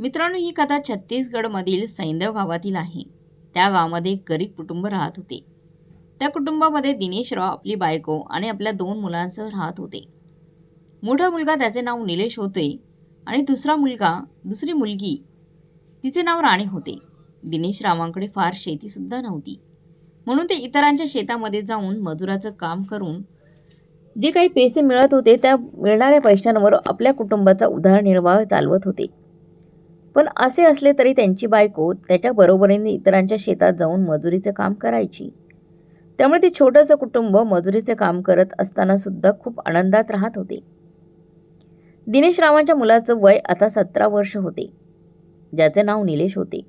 मित्रांनो ही कथा छत्तीसगडमधील सैंदव गावातील आहे. त्या गावामध्ये एक गरीब कुटुंब राहत होते. त्या कुटुंबामध्ये दिनेशराव आपली बायको आणि आपल्या दोन मुलांसह राहत होते. मोठा मुलगा त्याचे नाव निलेश होते आणि दुसरा मुलगा दुसरी मुलगी तिचे नाव राणे होते. दिनेशरावांकडे फार शेतीसुद्धा नव्हती. म्हणून ते इतरांच्या शेतामध्ये जाऊन मजुराचं काम करून जे काही पैसे मिळत होते त्या मिळणाऱ्या पैशांवर आपल्या कुटुंबाचा उदरनिर्वाह चालवत होते. पण असे असले तरी त्यांची बायको त्याच्या बरोबरीने इतरांच्या शेतात जाऊन मजुरीचे काम करायची. त्यामुळे ते छोटंसं कुटुंब मजुरीचे काम करत असताना सुद्धा खूप आनंदात राहत होते. दिनेश रावांच्या मुलाचं वय आता सतरा वर्ष होते. ज्याचे नाव निलेश होते.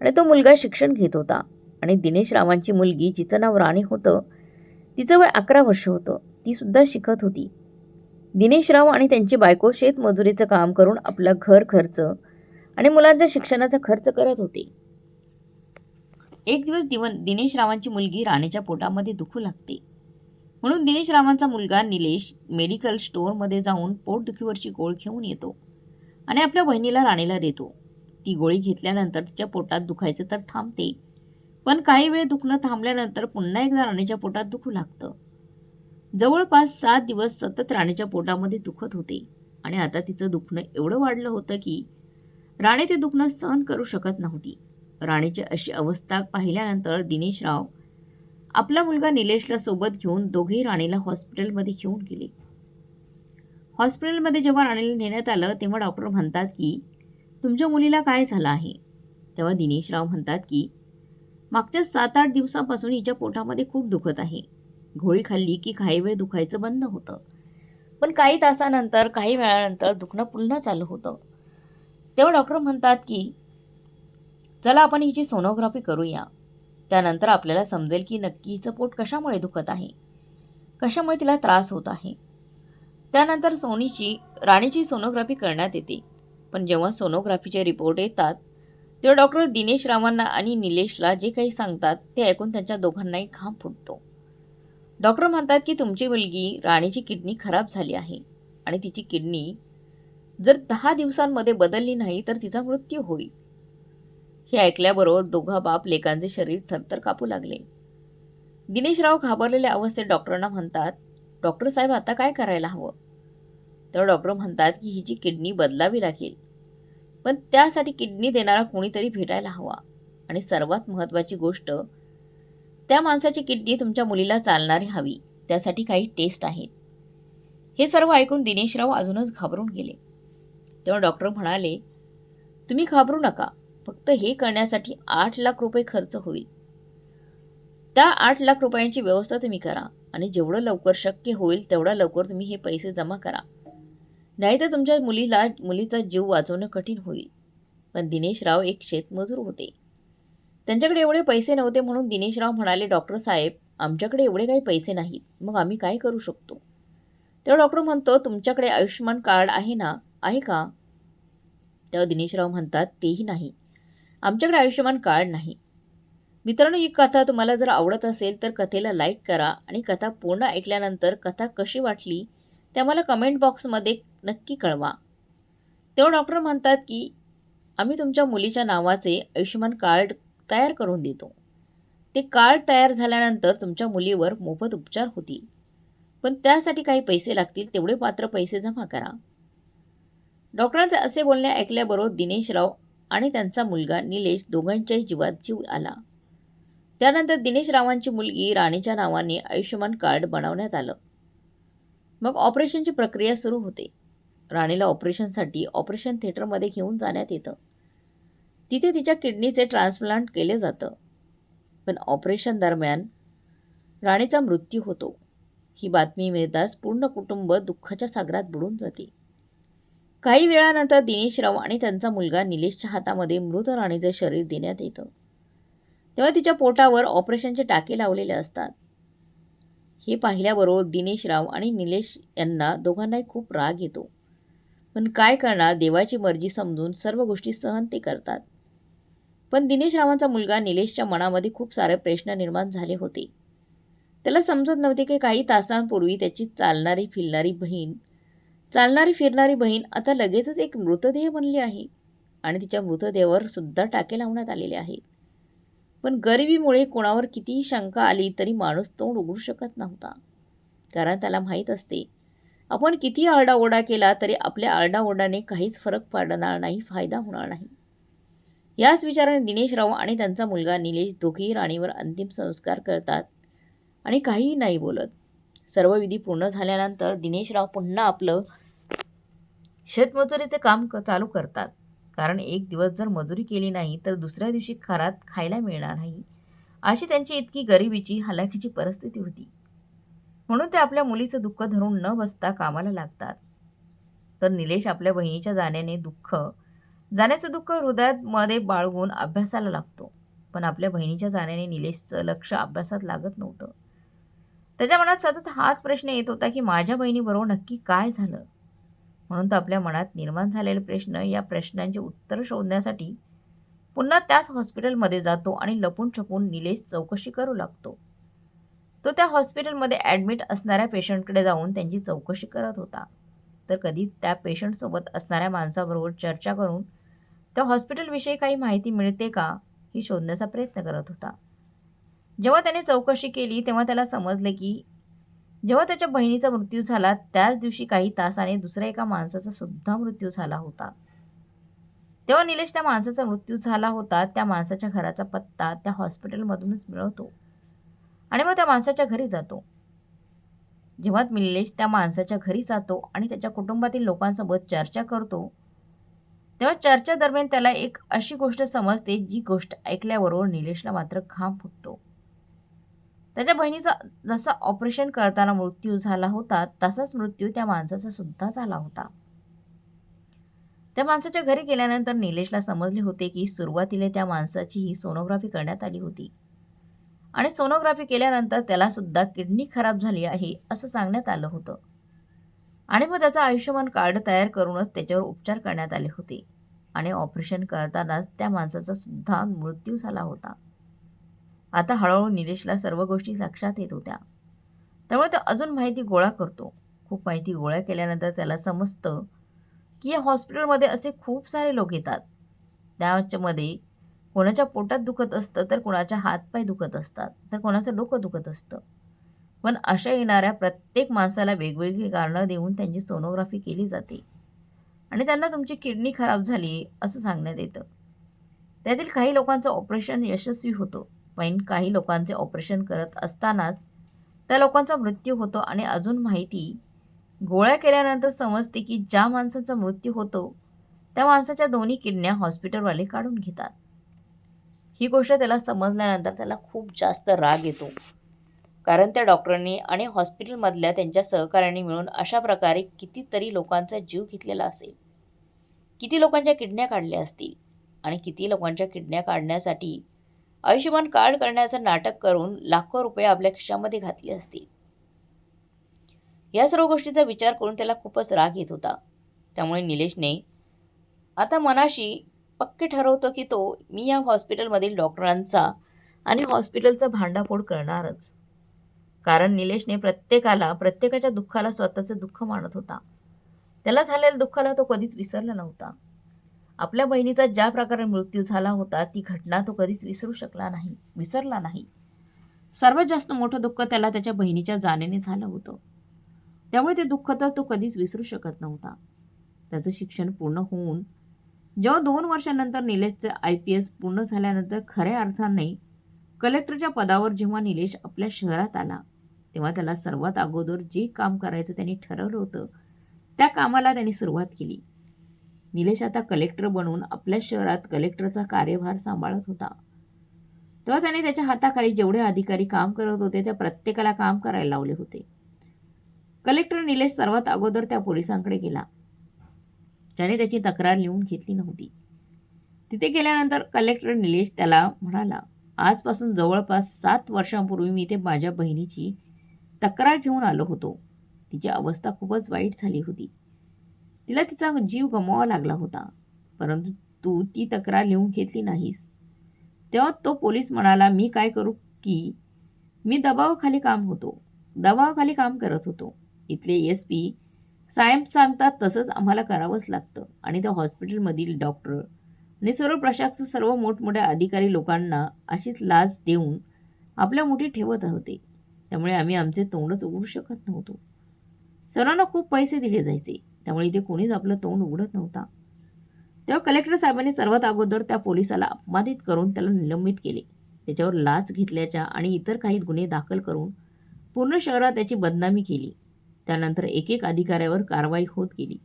आणि तो मुलगा शिक्षण घेत होता. आणि दिनेश रावांची मुलगी जिचं नाव राणी होतं तिचं वय अकरा वर्ष होतं. ती सुद्धा शिकत होती. दिनेश राव आणि त्यांची बायको शेतमजुरीचं काम करून आपलं घर खर्च आणि मुलांच्या शिक्षणाचा खर्च करत होते. एक दिवस दिवन दिनेश रावांची मुलगी राणीच्या पोटामध्ये दुखू लागते. म्हणून दिनेश रावांचा मुलगा निलेश मेडिकल स्टोअरमध्ये जाऊन पोटदुखीवरची गोळ घेऊन येतो आणि आपल्या बहिणीला राणीला देतो. ती गोळी घेतल्यानंतर तिच्या पोटात दुखायचं तर थांबते. पण काही वेळ दुखणं थांबल्यानंतर पुन्हा एकदा राणीच्या पोटात दुखू लागतं. जवळपास सात दिवस सतत राणीच्या पोटामध्ये दुखत होते आणि आता तिचं दुखणं एवढं वाढलं होतं की राणी ते दुखणं सहन करू शकत नव्हती. राणीची अशी अवस्था पाहिल्यानंतर दिनेशराव आपला मुलगा निलेशला सोबत घेऊन दोघेही राणीला हॉस्पिटलमध्ये घेऊन गेले. हॉस्पिटलमध्ये जेव्हा राणीला नेण्यात आलं तेव्हा डॉक्टर म्हणतात की तुमच्या मुलीला काय झालं आहे? तेव्हा दिनेशराव म्हणतात की मागच्या सात आठ दिवसापासून हिच्या पोटामध्ये खूप दुखत आहे. घोळी खाल्ली की काही वेळ दुखायचं बंद होतं. पण काही तासानंतर काही वेळानंतर दुखणं पुन्हा चालू होतं. तेव्हा डॉक्टर म्हणतात की चला आपण हिची सोनोग्राफी करूया. त्यानंतर आपल्याला समजेल की नक्की हिचं पोट कशामुळे दुखत आहे. कशामुळे तिला त्रास होत आहे. त्यानंतर सोनीची राणीची सोनोग्राफी करण्यात येते. पण जेव्हा सोनोग्राफीचे रिपोर्ट येतात तेव्हा डॉक्टर दिनेश रावांना आणि निलेशला जे काही सांगतात ते ऐकून त्यांच्या दोघांनाही घाम फुटतो. डॉक्टर म्हणतात की तुमची मुलगी राणीची किडनी खराब झाली आहे आणि तिची किडनी जर दहा दिवसांमध्ये बदलली नाही तर तिचा मृत्यू होईल. हे ऐकल्याबरोबर दोघा बाप लेकांचे शरीर थरथर कापू लागले. दिनेशराव घाबरलेल्या अवस्थेत डॉक्टरांना म्हणतात डॉक्टर साहेब आता काय करायला हवं? तर डॉक्टर म्हणतात की हिची किडनी बदलावी लागेल. पण त्यासाठी किडनी देणारा कोणीतरी भेटायला हवा. आणि सर्वात महत्त्वाची गोष्ट त्या माणसाची किडनी तुमच्या मुलीला चालणारी हवी. त्यासाठी काही टेस्ट आहेत. हे सर्व ऐकून दिनेशराव अजूनच घाबरून गेले. तेव्हा डॉक्टर म्हणाले तुम्ही घाबरू नका. फक्त हे करण्यासाठी आठ लाख रुपये खर्च होईल. त्या आठ लाख रुपयांची व्यवस्था तुम्ही करा आणि जेवढं लवकर शक्य होईल तेवढा लवकर तुम्ही हे पैसे जमा करा. नाहीतर तुमच्या मुलीला मुलीचा जीव वाचवणं कठीण होईल. पण दिनेशराव एक शेतमजूर होते. त्यांच्याकडे एवढे पैसे नव्हते म्हणून दिनेशराव म्हणाले डॉक्टर साहेब आमच्याकडे एवढे काही पैसे नाहीत. मग आम्ही काय करू शकतो? तेव्हा डॉक्टर म्हणतो तुमच्याकडे आयुष्यमान कार्ड आहे ना आहे का? तेव्हा दिनेशराव म्हणतात तेही नाही. आमच्याकडे आयुष्यमान कार्ड नाही. मित्रांनो ही कथा तुम्हाला जर आवडत असेल तर कथेला लाईक करा आणि कथा पूर्ण ऐकल्यानंतर कथा कशी वाटली ते आम्हाला कमेंट बॉक्समध्ये नक्की कळवा. तेव्हा डॉक्टर म्हणतात की आम्ही तुमच्या मुलीच्या नावाचे आयुष्यमान कार्ड तयार करून देतो. ते कार्ड तयार झाल्यानंतर तुमच्या मुलीवर मोफत उपचार होतील. पण त्यासाठी काही पैसे लागतील तेवढे पात्र पैसे जमा करा. डॉक्टरांचे असे बोलणे ऐकल्याबरोबर दिनेशराव आणि त्यांचा मुलगा निलेश दोघांच्याही जीवात जीव आला. त्यानंतर दिनेशरावांची मुलगी राणीच्या नावाने आयुष्यमान कार्ड बनवण्यात आलं. मग ऑपरेशनची प्रक्रिया सुरू होते. राणीला ऑपरेशनसाठी ऑपरेशन थिएटरमध्ये घेऊन जाण्यात येतं. तिथे तिच्या किडनीचे ट्रान्सप्लांट केले जातं. पण ऑपरेशन दरम्यान राणीचा मृत्यू होतो. ही बातमी मिळताच पूर्ण कुटुंब दुःखाच्या सागरात बुडून जाते. काही वेळानंतर दिनेशराव आणि त्यांचा मुलगा निलेशच्या हातामध्ये मृत राणीचं शरीर देण्यात येतं. तेव्हा तिच्या पोटावर ऑपरेशनचे टाके लावलेले असतात. हे पाहिल्याबरोबर दिनेशराव आणि निलेश यांना दोघांनाही खूप राग येतो. पण काय करणार देवाची मर्जी समजून सर्व गोष्टी सहन ते करतात. पण दिनेशरावांचा मुलगा निलेशच्या मनामध्ये खूप सारे प्रश्न निर्माण झाले होते. त्याला समजत नव्हते की काही तासांपूर्वी त्याची चालणारी फिरणारी बहीण चालणारी फिरणारी बहीण आता लगेचच एक मृतदेह बनली आहे आणि तिच्या मृतदेहावर सुद्धा टाके लावण्यात आलेले आहेत. पण गरिबीमुळे कोणावर कितीही शंका आली तरी माणूस तोंड उघडू शकत नव्हता. कारण त्याला माहीत असते आपण किती आरडाओरडा केला तरी आपल्या आरडाओरडाने काहीच फरक पडणार नाही फायदा होणार नाही. याच विचाराने दिनेश राव आणि त्यांचा मुलगा निलेश दोघेही राणीवर अंतिम संस्कार करतात आणि काहीही नाही बोलत. सर्व विधी पूर्ण झाल्यानंतर दिनेशराव पुन्हा आपलं शेतमजुरीचे काम क चालू करतात. कारण एक दिवस जर मजुरी केली नाही तर दुसऱ्या दिवशी खरात खायला मिळणार नाही. अशी त्यांची इतकी गरिबीची हलाखीची परिस्थिती होती. म्हणून ते आपल्या मुलीचं दुःख धरून न बसता कामाला लागतात. तर निलेश आपल्या बहिणीच्या जाण्याने दुःख जाण्याचं दुःख हृदयात मध्ये बाळगून अभ्यासाला लागतो. पण आपल्या बहिणीच्या जाण्याने निलेशचं लक्ष अभ्यासात लागत नव्हतं. त्याच्या मनात सतत हाच प्रश्न येत होता की माझ्या बहिणीबरोबर नक्की काय झालं? म्हणून तो आपल्या मनात निर्माण झालेले प्रश्न या प्रश्नांचे उत्तर शोधण्यासाठी पुन्हा त्याच हॉस्पिटलमध्ये जातो आणि लपून छपून निलेश चौकशी करू लागतो. तो त्या हॉस्पिटलमध्ये ॲडमिट असणाऱ्या पेशंटकडे जाऊन त्यांची चौकशी करत होता. तर कधी त्या पेशंटसोबत असणाऱ्या माणसाबरोबर चर्चा करून त्या हॉस्पिटलविषयी काही माहिती मिळते का ही शोधण्याचा प्रयत्न करत होता. जेव्हा त्याने चौकशी केली तेव्हा त्याला समजले की जेव्हा त्याच्या बहिणीचा मृत्यू झाला त्याच दिवशी काही तासाने दुसऱ्या एका माणसाचा सुद्धा मृत्यू झाला होता. तेव्हा निलेश त्या माणसाचा मृत्यू झाला होता त्या माणसाच्या घराचा पत्ता त्या हॉस्पिटलमधूनच मिळवतो आणि मग त्या माणसाच्या घरी जातो. जेव्हा निलेश त्या माणसाच्या घरी जातो आणि त्याच्या कुटुंबातील लोकांसोबत चर्चा करतो तेव्हा चर्चा दरम्यान त्याला एक अशी गोष्ट समजते जी गोष्ट ऐकल्याबरोबर निलेशला मात्र घाम फुटतो. त्याच्या बहिणीचा जसा ऑपरेशन करताना मृत्यू झाला होता तसाच मृत्यू त्या माणसाचा सुद्धा झाला होता. त्या माणसाच्या घरी गेल्यानंतर निलेशला समजले होते की सुरुवातीला त्या माणसाची ही सोनोग्राफी करण्यात आली होती. आणि सोनोग्राफी केल्यानंतर त्याला सुद्धा किडनी खराब झाली आहे असं सांगण्यात आलं होतं. आणि मग त्याचं आयुष्यमान कार्ड तयार करूनच त्याच्यावर उपचार करण्यात आले होते. आणि ऑपरेशन करतानाच त्या माणसाचा सुद्धा मृत्यू झाला होता. आता हळूहळू निलेशला सर्व गोष्टी लक्षात येत होत्या. त्यामुळे तो अजून माहिती गोळा करतो. खूप माहिती गोळा केल्यानंतर त्याला समजतं की या हॉस्पिटलमध्ये असे खूप सारे लोक येतात. त्याच्यामध्ये कोणाच्या पोटात दुखत असतं तर कोणाच्या हातपाय दुखत असतात तर कोणाचं डोकं दुखत असतं. पण अशा येणाऱ्या प्रत्येक माणसाला वेगवेगळी कारणं देऊन त्यांची सोनोग्राफी केली जाते. आणि त्यांना तुमची किडनी खराब झाली असं सांगण्यात येतं. त्यातील काही लोकांचं ऑपरेशन यशस्वी होतं. पण काही लोकांचे ऑपरेशन करत असतानाच त्या लोकांचा मृत्यू होतो आणि अजून माहिती गोळ्या केल्यानंतर समजते की ज्या माणसाचा मृत्यू होतो त्या माणसाच्या दोन्ही किडन्या हॉस्पिटलवाले काढून घेतात. ही गोष्ट त्याला समजल्यानंतर त्याला खूप जास्त राग येतो. कारण त्या डॉक्टरांनी आणि हॉस्पिटलमधल्या त्यांच्या सहकाऱ्यांनी मिळून अशा प्रकारे कितीतरी लोकांचा जीव घेतलेला असेल. किती लोकांच्या किडन्या काढल्या असतील आणि किती लोकांच्या किडन्या काढण्यासाठी आयुष्यमान कार्ड करण्याचं नाटक करून लाखो रुपये आपल्या खिशामध्ये घातले असतील. या सर्व गोष्टीचा विचार करून त्याला खूपच राग येत होता. त्यामुळे निलेशने आता मनाशी पक्के ठरवतो की तो मी या हॉस्पिटलमधील डॉक्टरांचा आणि हॉस्पिटलचा भांडाफोड करणारच. कारण निलेशने प्रत्येकाला प्रत्येकाच्या दुःखाला स्वतःचं दुःख मानत होता. त्याला झालेल्या दुःखाला तो कधीच विसरला नव्हता. आपल्या बहिणीचा ज्या प्रकारे मृत्यू झाला होता ती घटना तो कधीच विसरू शकला नाही विसरला नाही. सर्वात जास्त मोठं दुःख त्याला त्याच्या बहिणीच्या जाण्याने झालं होतं. त्यामुळे ते दुःख तर तो कधीच विसरू शकत नव्हता. त्याचं शिक्षण पूर्ण होऊन जेव्हा दोन वर्षानंतर निलेशचं आय पी एस पूर्ण झाल्यानंतर खऱ्या अर्थाने कलेक्टरच्या पदावर जेव्हा निलेश आपल्या शहरात आला तेव्हा त्याला सर्वात अगोदर जे काम करायचं त्यांनी ठरवलं होतं त्या कामाला त्यांनी सुरुवात केली. निलेश आता कलेक्टर बनून आपल्या शहरात कलेक्टरचा कार्यभार सांभाळत होता. तेव्हा त्याने त्याच्या हाताखाली जेवढे अधिकारी काम करत होते त्या प्रत्येकाला काम करायला लावले होते. कलेक्टर निलेश सर्वात अगोदर त्या पोलिसांकडे गेला. त्याने त्याची तक्रार लिहून घेतली नव्हती. तिथे गेल्यानंतर कलेक्टर निलेश त्याला म्हणाला आजपासून जवळपास सात वर्षांपूर्वी मी ते माझ्या बहिणीची तक्रार घेऊन आलो होतो. तिची अवस्था खूपच वाईट झाली होती. तिला तिचा जीव गमवावा लागला होता परंतु तू ती तक्रार लिहून घेतली नाहीस. तेव्हा तो पोलीस म्हणाला मी काय करू की मी दबावाखाली काम होतो दबावाखाली काम करत होतो. इथले एस पी सायम सांगतात तसंच आम्हाला करावंच लागतं आणि त्या हॉस्पिटलमधील डॉक्टर आणि सर्व प्रशासक सर्व मोठमोठ्या अधिकारी लोकांना अशीच लाच देऊन आपल्या मुठी ठेवत होते. त्यामुळे आम्ही आमचे तोंडच उघडू शकत नव्हतो. सर्वांना खूप पैसे दिले जायचे. त्यामुळे इथे कोणीच आपलं तोंड उघडत नव्हता. तेव्हा कलेक्टर साहेबांनी सर्वात अगोदर त्या पोलिसाला अपमानित करून त्याला निलंबित केले. त्याच्यावर लाच घेतल्याच्या आणि इतर काही गुन्हे दाखल करून पूर्ण शहरात त्याची बदनामी केली. त्यानंतर एक एक अधिकाऱ्यावर कारवाई होत गेली.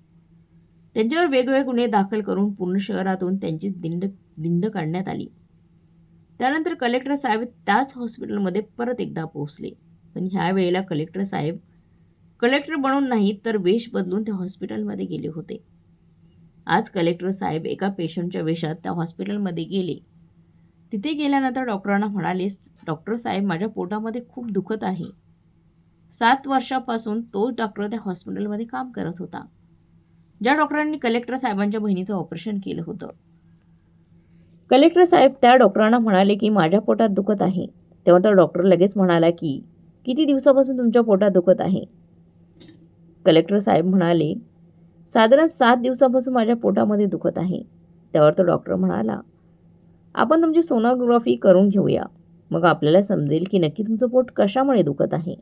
त्यांच्यावर वेगवेगळे गुन्हे दाखल करून पूर्ण शहरातून त्यांची दिंड दिंड काढण्यात आली. त्यानंतर कलेक्टर साहेब त्याच हॉस्पिटलमध्ये परत एकदा पोहोचले. पण ह्या वेळेला कलेक्टर साहेब कलेक्टर बनून नाही तर वेश बदलून त्या हॉस्पिटलमध्ये गेले होते. आज कलेक्टर साहेब एका पेशंटच्या वेशात त्या हॉस्पिटलमध्ये गेले. तिथे गेल्यानंतर डॉक्टरांना म्हणाले डॉक्टर साहेब माझ्या पोटामध्ये खूप दुखत आहे. सात वर्षापासून तो डॉक्टर त्या हॉस्पिटलमध्ये काम करत होता. ज्या डॉक्टरांनी कलेक्टर साहेबांच्या बहिणीचं ऑपरेशन केलं होतं. कलेक्टर साहेब त्या डॉक्टरांना म्हणाले की माझ्या पोटात दुखत आहे. तेव्हा तो डॉक्टर लगेच म्हणाला की किती दिवसापासून तुमच्या पोटात दुखत आहे? कलेक्टर साहेब म्हणाले साधारण सात दिवसापासून माझ्या पोटामध्ये दुखत आहे. त्यावर तो डॉक्टर म्हणाला आपण तुमची सोनोग्राफी करून घेऊया. मग आपल्याला समजेल की नक्की तुमचं पोट कशामुळे दुखत आहे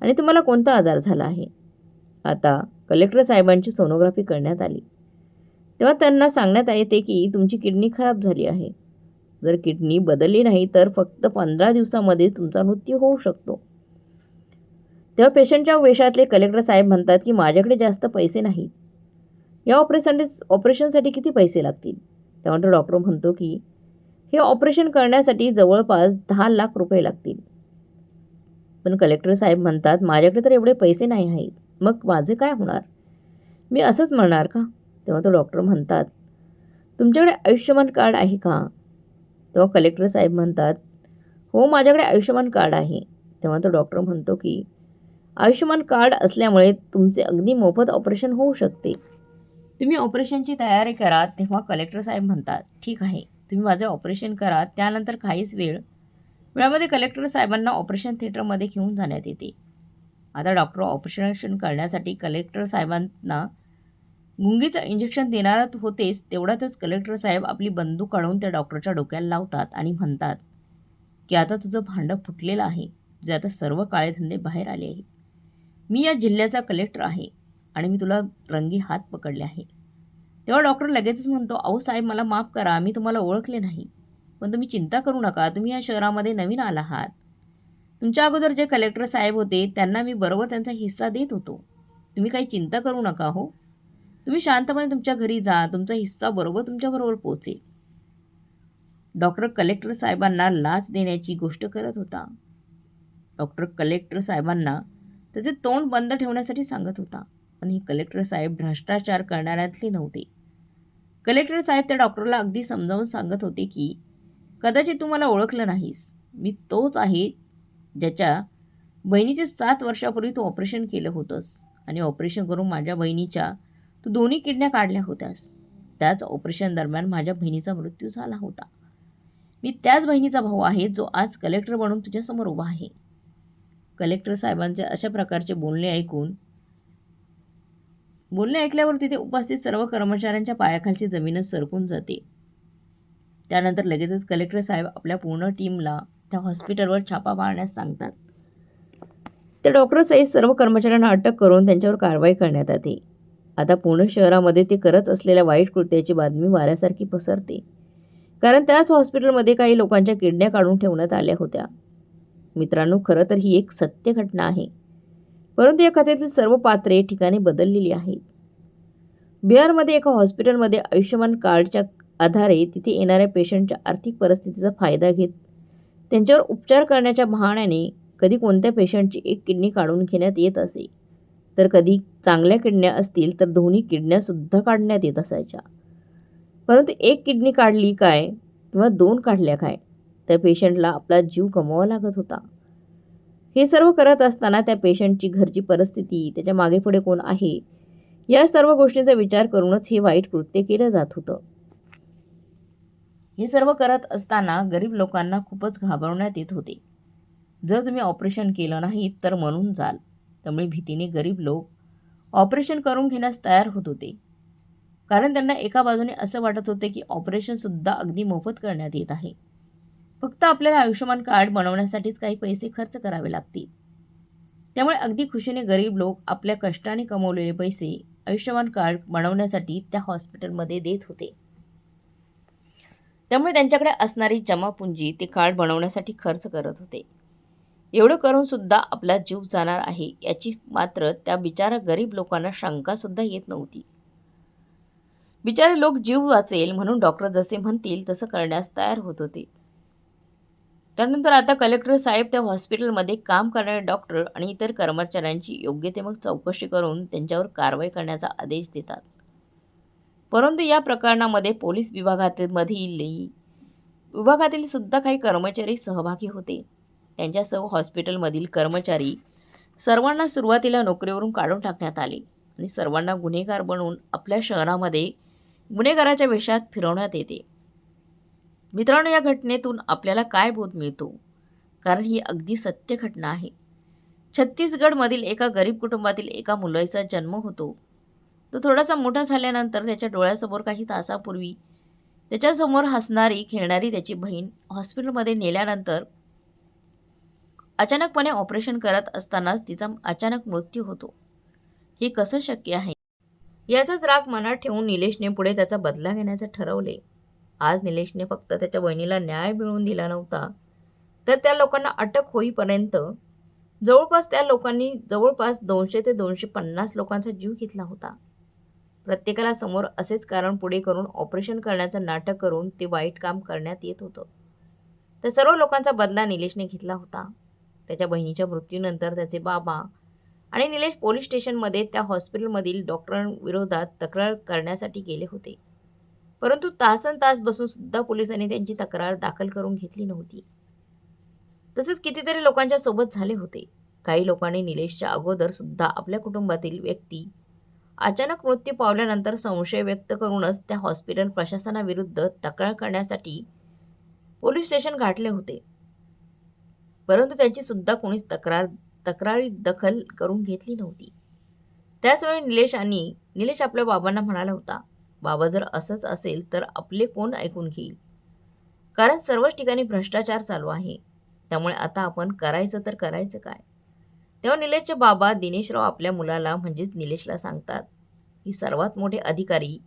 आणि तुम्हाला कोणता आजार झाला आहे. आता कलेक्टर साहेबांची सोनोग्राफी करण्यात आली. तेव्हा त्यांना सांगण्यात येते की तुमची किडनी खराब झाली आहे. जर किडनी बदलली नाही तर फक्त पंधरा दिवसामध्येच तुमचा मृत्यू होऊ शकतो. तेव्हा पेशंटच्या वेशातले कलेक्टर साहेब म्हणतात की माझ्याकडे जास्त पैसे नाहीत. या ऑपरेशन ऑपरेशनसाठी किती पैसे लागतील? तेव्हा तो डॉक्टर म्हणतो की हे ऑपरेशन करण्यासाठी जवळपास दहा लाख रुपये लागतील. पण कलेक्टर साहेब म्हणतात माझ्याकडे तर एवढे पैसे नाही आहेत. मग माझे काय होणार? मी असंच म्हणणार का? तेव्हा तो डॉक्टर म्हणतात तुमच्याकडे आयुष्यमान कार्ड आहे का? तेव्हा कलेक्टर साहेब म्हणतात हो माझ्याकडे आयुष्यमान कार्ड आहे. तेव्हा तो डॉक्टर म्हणतो की आयुष्यमान कार्ड असल्यामुळे तुमचे अगदी मोफत ऑपरेशन होऊ शकते. तुम्ही ऑपरेशनची तयारी करा तेव्हा कलेक्टर साहेब म्हणतात ठीक आहे तुम्ही माझे ऑपरेशन करा त्यानंतर काहीच वेळ वेळामध्ये कलेक्टर साहेबांना ऑपरेशन थिएटरमध्ये घेऊन जाण्यात येते. आता डॉक्टर ऑपरेशन करण्यासाठी कलेक्टर साहेबांना गुंगीचं इंजेक्शन देणारच होतेच तेवढ्यातच कलेक्टर साहेब आपली बंदूक काढून त्या डॉक्टरच्या डोक्याला लावतात आणि म्हणतात की आता तुझं भांडं फुटलेलं आहे जे आता सर्व काळे धंदे बाहेर आले आहेत. मी या जिल्ह्याचा कलेक्टर आहे आणि मी तुला रंगी हात पकडले आहे. तेव्हा डॉक्टर लगेचच म्हणतो अहो साहेब मला माफ करा मी तुम्हाला ओळखले नाही. पण तुम्ही चिंता करू नका तुम्ही या शहरामध्ये नवीन आला आहात. तुमच्या अगोदर जे कलेक्टर साहेब होते त्यांना मी बरोबर त्यांचा हिस्सा देत होतो. तुम्ही काही चिंता करू नका हो. तुम्ही शांतपणे तुमच्या घरी जा तुमचा हिस्सा बरोबर तुमच्याबरोबर पोहोचेल डॉक्टर कलेक्टर साहेबांना लाच देण्याची गोष्ट करत होता. डॉक्टर कलेक्टर साहेबांना त्याचे तोंड बंद ठेवण्यासाठी सांगत होता. पण हे कलेक्टर साहेब भ्रष्टाचार करणाऱ्यातले नव्हते. कलेक्टर साहेब त्या डॉक्टरला अगदी समजावून सांगत होते की कदाचित तू मला ओळखलं नाहीस. मी तोच आहे ज्याच्या बहिणीचे सात वर्षापूर्वी तू ऑपरेशन केलं होतंस आणि ऑपरेशन करून माझ्या बहिणीच्या तू दोन्ही किडण्या काढल्या होत्यास. त्याच ऑपरेशन दरम्यान माझ्या बहिणीचा मृत्यू झाला होता. मी त्याच बहिणीचा भाऊ आहे जो आज कलेक्टर बनून तुझ्यासमोर उभा आहे. कलेक्टर साहेबांचे अशा प्रकारचे बोलणे ऐकून बोलणे ऐकल्यावर तिथे उपस्थित सर्व कर्मचाऱ्यांच्या पायाखालची जमीनच सरकून जाते. त्यानंतर लगेचच कलेक्टर साहेब आपल्या पूर्ण टीमला त्या हॉस्पिटलवर छापा मारण्यास सांगतात. त्या डॉक्टरसहित सर्व कर्मचाऱ्यांना अटक करून त्यांच्यावर कारवाई करण्यात येते. आता पूर्ण शहरामध्ये ते करत असलेल्या वाईट कृत्याची बातमी वाऱ्यासारखी पसरते. कारण त्याच हॉस्पिटलमध्ये काही लोकांच्या किडण्या काढून ठेवण्यात आल्या होत्या. मित्रांनो खरं तर ही एक सत्य घटना आहे. परंतु या कथेतील सर्व पात्रे ठिकाणी बदललेली आहेत. बिहारमध्ये एका हॉस्पिटलमध्ये आयुष्यमान कार्डच्या आधारे तिथे येणाऱ्या पेशंटच्या आर्थिक परिस्थितीचा फायदा घेत त्यांच्यावर उपचार करण्याच्या बहाण्याने कधी कोणत्या पेशंटची एक किडनी काढून घेण्यात येत असे? तर कधी चांगल्या किडण्या असतील तर दोन्ही किडण्यासुद्धा काढण्यात येत असायच्या. परंतु एक किडनी काढली काय? किंवा दोन काढल्या काय? त्या पेशंटला आपला जीव गमवावा लागत होता. हे सर्व करत असताना त्या पेशंटची घरची परिस्थिती त्याच्यामागे पुढे कोण आहे? या सर्व गोष्टींचा विचार करूनच हे वाईट कृत्य केलं जात होतं. हे सर्व करत असताना गरीब लोकांना खूपच घाबरवण्यात येत होते. जर तुम्ही ऑपरेशन केलं नाही तर मरून जाल. त्यामुळे भीतीने गरीब लोक ऑपरेशन करून घेण्यास तयार होत होते. कारण त्यांना एका बाजूने असं वाटत होते की ऑपरेशनसुद्धा अगदी मोफत करण्यात येत आहे. फक्त आपल्याला आयुष्यमान कार्ड बनवण्यासाठीच काही पैसे खर्च करावे लागतील. त्यामुळे अगदी खुशीने गरीब लोक आपल्या कष्टाने कमवलेले पैसे आयुष्यमान कार्ड बनवण्यासाठी त्या हॉस्पिटलमध्ये देत होते. त्यामुळे त्यांच्याकडे असणारी जमापुंजी ते कार्ड बनवण्यासाठी खर्च करत होते. एवढं करून सुद्धा आपला जीव जाणार आहे याची मात्र त्या बिचारा गरीब लोकांना शंकासुद्धा येत नव्हती. बिचारे लोक जीव वाचेल म्हणून डॉक्टर जसे म्हणतील तसं करण्यास तयार होत होते. त्यानंतर आता कलेक्टर साहेब त्या हॉस्पिटलमध्ये काम करणारे डॉक्टर आणि इतर कर्मचाऱ्यांची योग्य ते मग चौकशी करून त्यांच्यावर कारवाई करण्याचा आदेश देतात. परंतु या प्रकरणामध्ये पोलीस विभागामधील विभागातील सुद्धा काही कर्मचारी सहभागी होते. त्यांच्यासह हॉस्पिटलमधील कर्मचारी सर्वांना सुरुवातीला नोकरीवरून काढून टाकण्यात आले आणि सर्वांना गुन्हेगार बनवून आपल्या शहरामध्ये गुन्हेगाराच्या वेशात फिरवण्यात येते. मित्रांनो या घटनेतून आपल्याला काय बोध मिळतो? कारण ही अगदी सत्य घटना आहे. छत्तीसगडमधील एका गरीब कुटुंबातील एका मुलाचा जन्म होतो. तो थोडासा मोठा झाल्यानंतर त्याच्या डोळ्यासमोर काही तासापूर्वी त्याच्यासमोर हसणारी खेळणारी त्याची बहीण हॉस्पिटलमध्ये नेल्यानंतर अचानकपणे ऑपरेशन करत असतानाच तिचा अचानक मृत्यू होतो. हे कसं शक्य आहे? याचाच राग मनात ठेवून निलेशने पुढे त्याचा बदला घेण्याचे ठरवले. आज निलेशने फक्त त्याच्या बहिणीला न्याय मिळवून दिला नव्हता तर त्या लोकांना अटक होईपर्यंत जवळपास त्या लोकांनी जवळपास दोनशे ते दोनशे पन्नास लोकांचा जीव घेतला होता. प्रत्येकाला समोर असेच कारण पुढे करून ऑपरेशन करण्याचं नाटक करून ते वाईट काम करण्यात येत होतं. त्या सर्व लोकांचा बदला निलेशने घेतला होता. त्याच्या बहिणीच्या मृत्यूनंतर त्याचे बाबा आणि निलेश पोलीस स्टेशनमध्ये त्या हॉस्पिटलमधील डॉक्टरांविरोधात तक्रार करण्यासाठी गेले होते. परंतु तासन तास बसून सुद्धा पोलिसांनी त्यांची तक्रार दाखल करून घेतली नव्हती. तसेच कितीतरी लोकांच्या सोबत झाले होते. काही लोकांनी निलेशच्या अगोदर सुद्धा आपल्या कुटुंबातील व्यक्ती अचानक मृत्यू पावल्यानंतर संशय व्यक्त करूनच त्या हॉस्पिटल प्रशासनाविरुद्ध तक्रार करण्यासाठी पोलीस स्टेशन गाठले होते. परंतु त्यांची सुद्धा कोणीच तक्रार तक्रारी दखल करून घेतली नव्हती. त्याचवेळी निलेश आणि निलेश आपल्या बाबांना म्हणाला होता बाबा जर असंच असेल तर आपले कोण ऐकून घेईल? कारण सर्वच ठिकाणी भ्रष्टाचार चालू आहे. त्यामुळे आता आपण करायचं तर करायचं काय? तेव्हा निलेशचे बाबा दिनेशराव आपल्या मुलाला म्हणजेच निलेशला सांगतात की सर्वात मोठे अधिकारी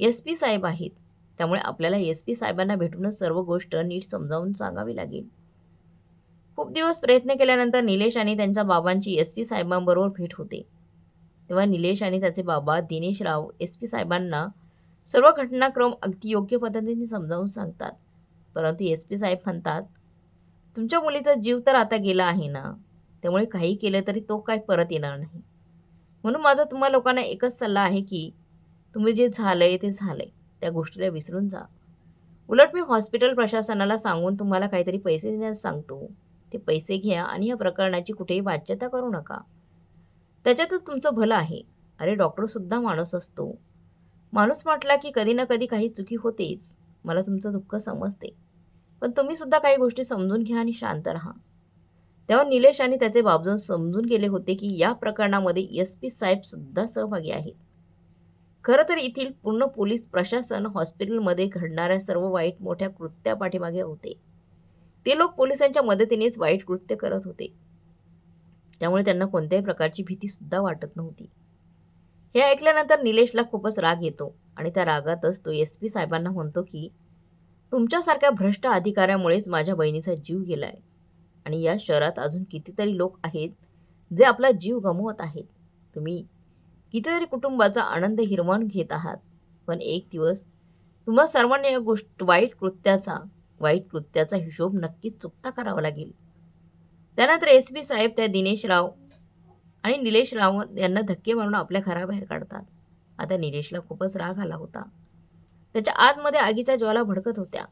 एस पी साहेब आहेत. त्यामुळे आपल्याला एस पी साहेबांना भेटूनच सर्व गोष्ट नीट समजावून सांगावी लागेल. खूप दिवस प्रयत्न केल्यानंतर निलेश आणि त्यांच्या बाबांची एस पी साहेबांबरोबर भेट होते. तेव्हा निलेश आणि त्याचे बाबा दिनेशराव एस पी साहेबांना सर्व घटनाक्रम अगदी योग्य पद्धतीने समजावून सांगतात. परंतु एस पी साहेब म्हणतात तुमच्या मुलीचा जीव तर आता गेला आहे ना? त्यामुळे काही केलं तरी तो काय परत येणार नाही. म्हणून माझा तुम्हा लोकांना एकच सल्ला आहे की तुम्ही जे झालंय ते झालंय. त्या गोष्टीला विसरून जा. उलट मी हॉस्पिटल प्रशासनाला सांगून तुम्हाला काहीतरी पैसे देण्यास सांगतो. ते पैसे घ्या आणि या प्रकरणाची कुठेही वाच्यता करू नका. त्याच्यातच तुमचं भलं आहे. अरे डॉक्टरसुद्धा माणूस असतो. माणूस म्हटला की कधी ना कधी काही चुकी होतेच. मला तुमचं दुःख समजते. पण तुम्ही सुद्धा काही गोष्टी समजून घ्या आणि शांत राहा. तेव्हा निलेश आणि त्याचे बाबजून समजून गेले होते की या प्रकरणामध्ये एस पी साहेबसुद्धा सहभागी आहेत. खरं तर येथील पूर्ण पोलीस प्रशासन हॉस्पिटलमध्ये घडणाऱ्या सर्व वाईट मोठ्या कृत्या पाठीमागे होते. ते लोक पोलिसांच्या मदतीनेच वाईट कृत्य करत होते. त्यामुळे त्यांना कोणत्याही प्रकारची भीतीसुद्धा वाटत नव्हती. हे ऐकल्यानंतर निलेशला खूपच राग येतो आणि त्या रागातच तो एस पी साहेबांना म्हणतो की तुमच्यासारख्या भ्रष्ट अधिकाऱ्यामुळेच माझ्या बहिणीचा जीव गेलाय आणि या शहरात अजून कितीतरी लोक आहेत जे आपला जीव गमवत आहेत. तुम्ही कितीतरी कुटुंबाचा आनंद हिरवून घेत आहात पण एक दिवस तुम्हा सर्वांना या गोष्ट वाईट कृत्याचा वाईट कृत्याचा हिशोब नक्कीच चुकता करावा लागेल. त्यानंतर एस पी साहेब त्या दिनेशराव आणि निलेश रावत यांना धक्के मारून आपल्या घराबाहेर काढतात. आता निलेशला खूपच राग आला होता. त्याच्या आतमध्ये आगीच्या ज्वाला भडकत होत्या.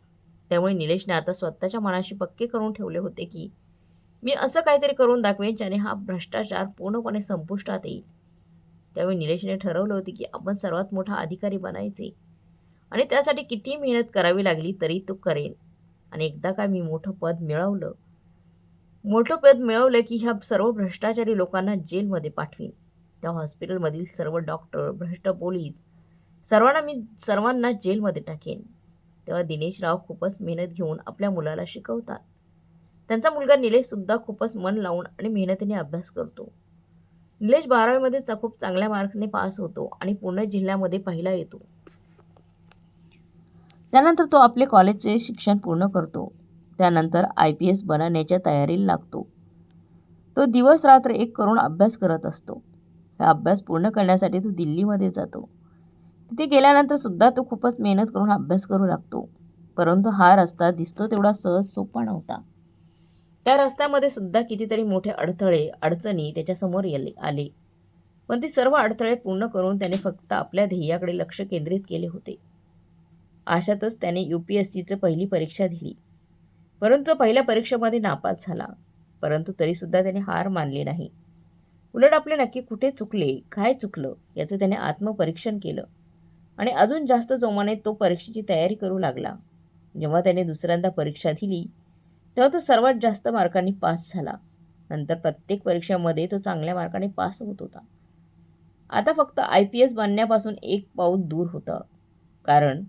त्यामुळे निलेशने आता स्वतःच्या मनाशी पक्के करून ठेवले होते की मी असं काहीतरी करून दाखवेन ज्याने हा भ्रष्टाचार पूर्णपणे संपुष्टात येईल. त्यावेळी निलेशने ठरवलं होते की आपण सर्वात मोठा अधिकारी बनायचे. आणि त्यासाठी किती मेहनत करावी लागली तरी तो करेल आणि एकदा का मी मोठं पद मिळवलं मोठं पद मिळवलं की ह्या सर्व भ्रष्टाचारी लोकांना जेलमध्ये पाठवीन. त्या हॉस्पिटलमधील सर्व डॉक्टर भ्रष्ट पोलीस सर्वांना मी सर्वांना जेलमध्ये टाकेन. तेव्हा दिनेशराव खूपच मेहनत घेऊन आपल्या मुलाला शिकवतात. त्यांचा मुलगा निलेशसुद्धा खूपच मन लावून आणि मेहनतीने अभ्यास करतो. निलेश बारावीमध्ये खूप चांगल्या मार्कने पास होतो आणि पुणे जिल्ह्यामध्ये पहिला येतो. त्यानंतर तो आपले कॉलेजचे शिक्षण पूर्ण करतो. त्यानंतर आय पी एस बनण्याच्या तयारीला लागतो. तो दिवस रात्र एक करून अभ्यास करत असतो. हा अभ्यास पूर्ण करण्यासाठी तो दिल्लीमध्ये जातो. तिथे गेल्यानंतर सुद्धा तो खूपच मेहनत करून अभ्यास करू लागतो. परंतु हा रस्ता दिसतो तेवढा सहज सोपा नव्हता. त्या रस्त्यामध्ये सुद्धा कितीतरी मोठे अडथळे अडचणी त्याच्यासमोर येले आले. पण ते सर्व अडथळे पूर्ण करून त्याने फक्त आपल्या ध्येयाकडे लक्ष केंद्रित केले होते. अशातच त्याने यू पी एस सीचं पहिली परीक्षा दिली. परंतु तो पहिल्या परीक्षेमध्ये नापास झाला. परंतु तरीसुद्धा त्याने हार मानली नाही. उलट आपले नक्की कुठे चुकले काय चुकलं याचं त्याने आत्मपरीक्षण केलं. आणि अजून जास्त जोमाने तो परीक्षेची तयारी करू लागला. जेव्हा त्याने दुसऱ्यांदा परीक्षा दिली तेव्हा तो सर्वात जास्त मार्कांनी पास झाला. नंतर प्रत्येक परीक्षेमध्ये तो चांगल्या मार्काने पास होत होता. आता फक्त आय पी एस बनण्यापासून एक पाऊल दूर होतं. कारण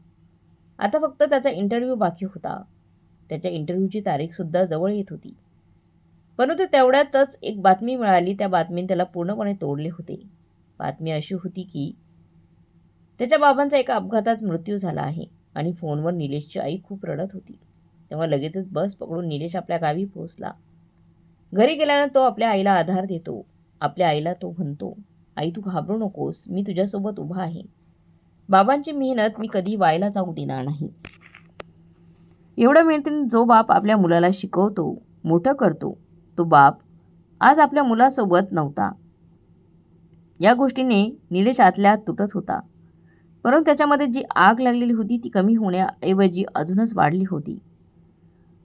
आता फक्त त्याचा इंटरव्ह्यू बाकी होता. त्याच्या इंटरव्ह्यूची तारीखसुद्धा जवळ येत होती. परंतु तेवढ्यातच एक बातमी मिळाली. त्या बातमीने त्याला पूर्णपणे तोडले होते. बातमी अशी होती की त्याच्या बाबांचा एका अपघातात मृत्यू झाला आहे आणि फोनवर निलेशची आई खूप रडत होती. तेव्हा लगेचच बस पकडून निलेश आपल्या गावी पोहोचला. घरी गेल्यानं तो आपल्या आईला आधार देतो. आपल्या आईला तो म्हणतो आई तू घाबरू नकोस. मी तुझ्यासोबत उभा आहे. बाबांची मेहनत मी कधी वायला जाऊ देणार नाही. एवढ्या मेहनतीने जो बाप आपल्या मुलाला शिकवतो मोठं करतो तो बाप आज आपल्या मुलासोबत नव्हता. या गोष्टीने निलेश आतल्या तुटत होता. परंतु त्याच्यामध्ये जी आग लागलेली होती ती कमी होण्याऐवजी अजूनच वाढली होती.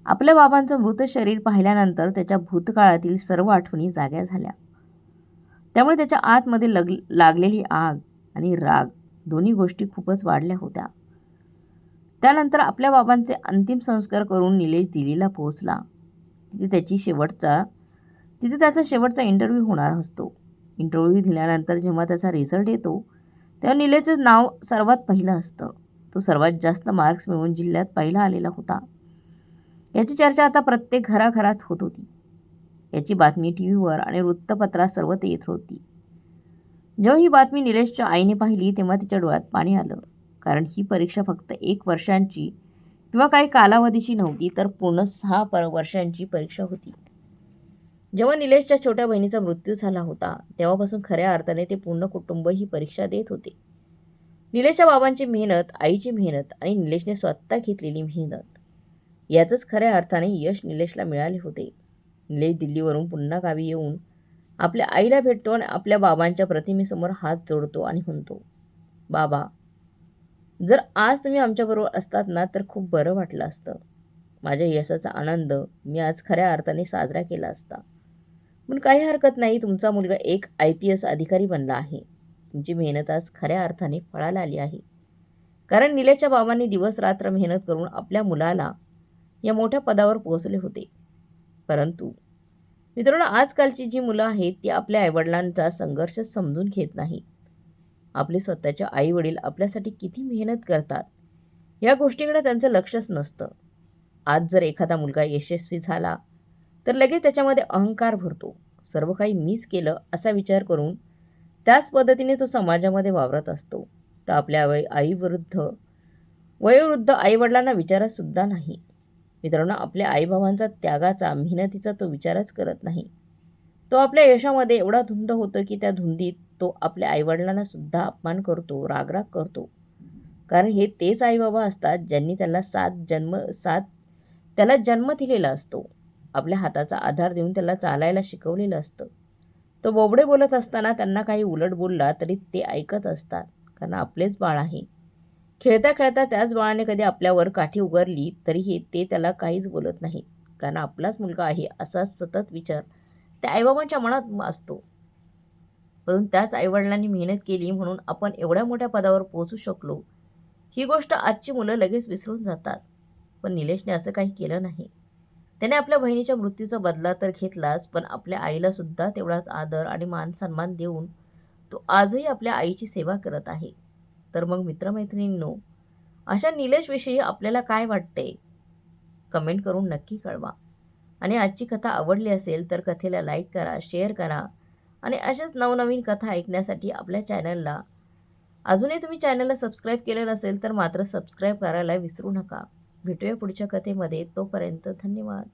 आपल्या बाबांचं मृत शरीर पाहिल्यानंतर त्याच्या भूतकाळातील सर्व आठवणी जाग्या झाल्या. त्यामुळे त्याच्या आतमध्ये लग लागलेली आग आणि राग दोन्ही गोष्टी खूपच वाढल्या होत्या. त्यानंतर आपल्या बाबांचे अंतिम संस्कार करून निलेश दिल्लीला पोहोचला. तिथे त्याची शेवटचा तिथे त्याचा शेवटचा इंटरव्ह्यू होणार असतो. इंटरव्ह्यू दिल्यानंतर जेव्हा त्याचा रिझल्ट येतो तेव्हा निलेशचं नाव सर्वात पहिलं असतं. तो सर्वात जास्त मार्क्स मिळवून जिल्ह्यात पहिला आलेला होता. याची चर्चा आता प्रत्येक घराघरात होत होती. याची बातमी टी व्हीवर आणि वृत्तपत्रात सर्वत्र येत होती. जेव्हा ही बातमी निलेशच्या आईने पाहिली तेव्हा तिच्या डोळ्यात पाणी आलं. कारण ही परीक्षा फक्त एक वर्षांची किंवा काही कालावधीची नव्हती तर पूर्ण सहा पर वर्षांची परीक्षा होती. जेव्हा निलेशच्या छोट्या बहिणीचा मृत्यू झाला होता तेव्हापासून खऱ्या अर्थाने ते पूर्ण कुटुंब ही परीक्षा देत होते. निलेशच्या बाबांची मेहनत आईची मेहनत आणि निलेशने स्वतः घेतलेली मेहनत याचंच खऱ्या अर्थाने यश निलेशला मिळाले होते. निलेश दिल्लीवरून पुन्हा गावी येऊन आपल्या आईला भेटतो आणि आपल्या बाबांच्या प्रतिमेसमोर हात जोडतो आणि म्हणतो बाबा जर आज तुम्ही आमच्याबरोबर असतात ना तर खूप बरं वाटलं असतं. माझ्या यशाचा आनंद मी आज खऱ्या अर्थाने साजरा केला असता. पण काही हरकत नाही तुमचा मुलगा एक आय पी एस अधिकारी बनला आहे. तुमची मेहनत आज खऱ्या अर्थाने फळाला आली आहे. कारण निलेशच्या बाबांनी दिवस रात्र मेहनत करून आपल्या मुलाला या मोठ्या पदावर पोहोचले होते. परंतु मित्रांनो आजकालची जी मुलं आहेत ती आपल्या आईवडिलांचा संघर्ष समजून घेत नाहीत. आपले स्वतःचे आई वडील आपल्यासाठी किती मेहनत करतात? या गोष्टीकडे त्यांचं लक्षच नसतं. आज जर एखादा मुलगा यशस्वी झाला तर लगेच त्याच्यामध्ये अहंकार भरतो. सर्व काही मीच केलं असा विचार करून त्याच पद्धतीने तो समाजामध्ये वावरत असतो. तर आपल्या वय आईविरुद्ध वयोवृद्ध आईवडिलांना विचारतसुद्धा नाही. मित्रांनो आपल्या आईबाबांचा त्यागाचा मेहनतीचा तो विचारच करत नाही. तो आपल्या यशामध्ये एवढा धुंद होतो की त्या धुंदीत तो आपल्या आईवडिलांना सुद्धा अपमान करतो रागराग करतो. कारण हे तेच आईबाबा असतात ज्यांनी त्याला सात जन्म सात त्याला जन्म दिलेला असतो. आपल्या हाताचा आधार देऊन त्याला चालायला शिकवलेलं असतं. तो बोबडे बोलत असताना त्यांना काही उलट बोलला तरी ते ऐकत असतात कारण आपलेच बाळ आहे. खेळता खेळता त्याच बाळाने कधी आपल्यावर काठी उगारली तरीही ते त्याला काहीच बोलत नाही कारण आपलाच मुलगा आहे असा सतत विचार त्या आईबाबांच्या मनात असतो. परंतु त्याच आईवडिलांनी मेहनत केली म्हणून आपण एवढ्या मोठ्या पदावर पोहोचू शकलो. ही गोष्ट आजची मुलं लगेच विसरून जातात. पण निलेशने असं काही केलं नाही. त्याने आपल्या बहिणीच्या मृत्यूचा बदला तर घेतलाच पण आपल्या आईला सुद्धा तेवढाच आदर आणि मान सन्मान देऊन तो आजही आपल्या आईची सेवा करत आहे. तर मग मित्रमैत्रिणींनो अशा निलेशविषयी आपल्याला काय वाटते? कमेंट करून नक्की कळवा. आणि आजची कथा आवडली असेल तर कथेला लाईक करा शेअर करा आणि अशाच नवनवीन कथा ऐकण्यासाठी आपल्या चॅनलला अजूनही तुम्ही चॅनलला सबस्क्राईब केलं नसेल तर मात्र सबस्क्राईब करायला विसरू नका. भेटूया पुढच्या कथेमध्ये. तोपर्यंत धन्यवाद.